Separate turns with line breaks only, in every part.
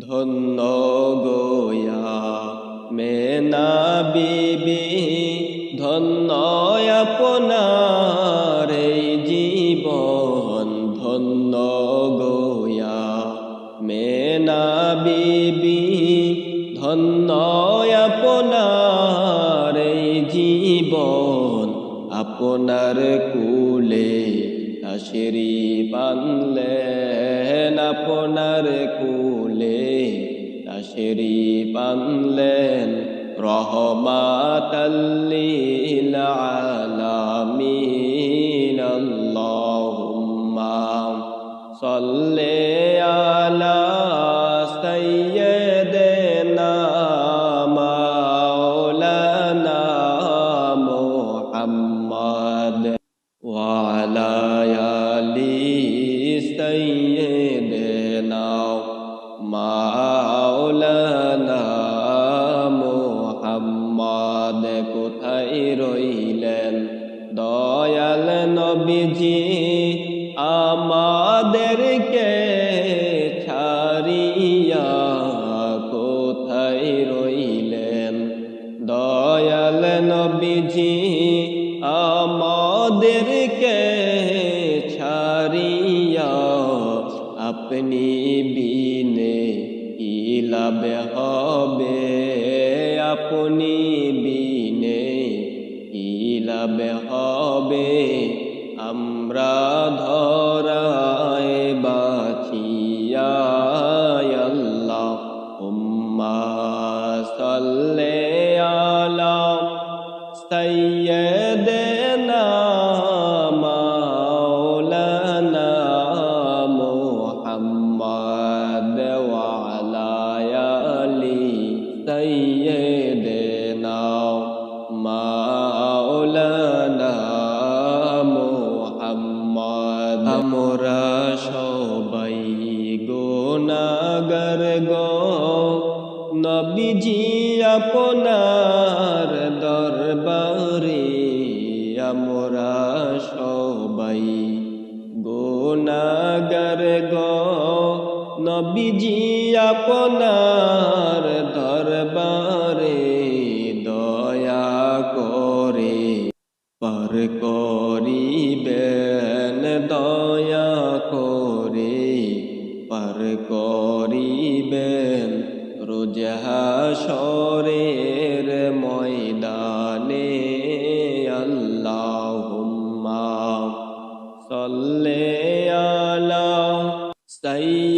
ধন্য গোয়া মেনা বিবি, ধন্য আপনার জীবন, ধন্য গোয়া মেনা বিবি, ধন্য আপনার জীবন, আপনার কুলে আশিরি পানলেন আপনার কুলে। আশিরি পানলেন রহমাতাল্লিল আলামিন। আল্লাহুম্মা সাল্লি আলা সাইয়্যিদিনা وعلى آل سيدنا মাওলানা মুহাম্মদ কোথায় রইলেন দয়াল নবীজি আমাদেরকে ছাড়িয়া কোথায় রইলেন দয়াল নবীজি আপনি বিনে ইলাবে হবে, আপনি বিনে ইলাবে হবে, আমরা ধরায় বাঁচিয়া আল্লাহ, উম্মা সাল্লে আলা সাই محمد وعلى آل سيدنا مولانا محمد আমরা সবাই গুনাহগার গো নবীজি আপনার দরবারে আমরা সবাই গুনাহগার গো নবীজি আপনার দরবারে দয়া করে পার করিবেন, দয়া করে পার করিবেন। রোজহা সরের ময়দানে আল্লাহুম্মা সাল্লি আলা সাইয়্যিদিনা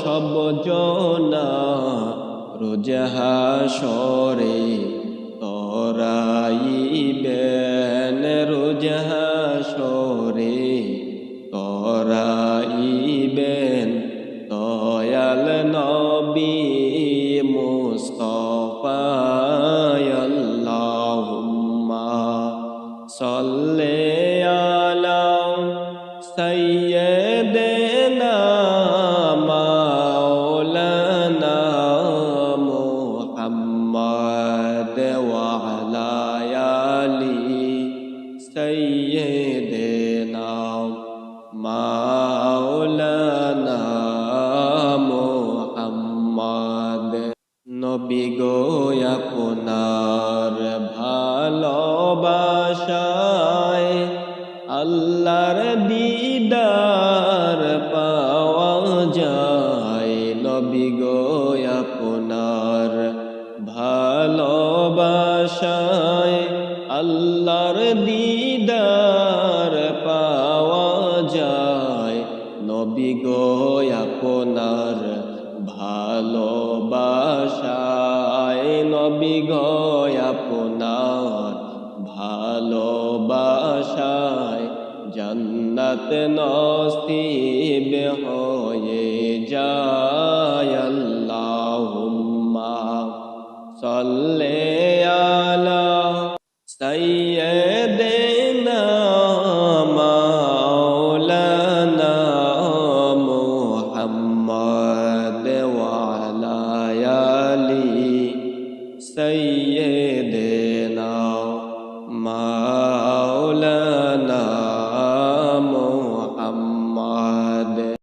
সব জনা রোজহা সরে তরাইবেন রোজহা সরে তরাইবেন। দয়াল নবী মুস্তফা আল্লাহুম্মা সাল্লি আলা সাইয়্যিদিনা ওয়া আলা আলি সাইয়্যিদিনা মাওলানা মুহাম্মদ। নবী গো আপনার ভালোবাসায় আল্লাহর দিদার পাওয়া যায়। নবী গো আপনার ভালোবাসায় আল্লাহর দিদার পাওয়া যায়। নবী গো, আপনার ভালোবাসায়, নবী গো, আপনার ভালোবাসায় জন্নত নসিব হয়ে। সাইয়্যিদিনা মা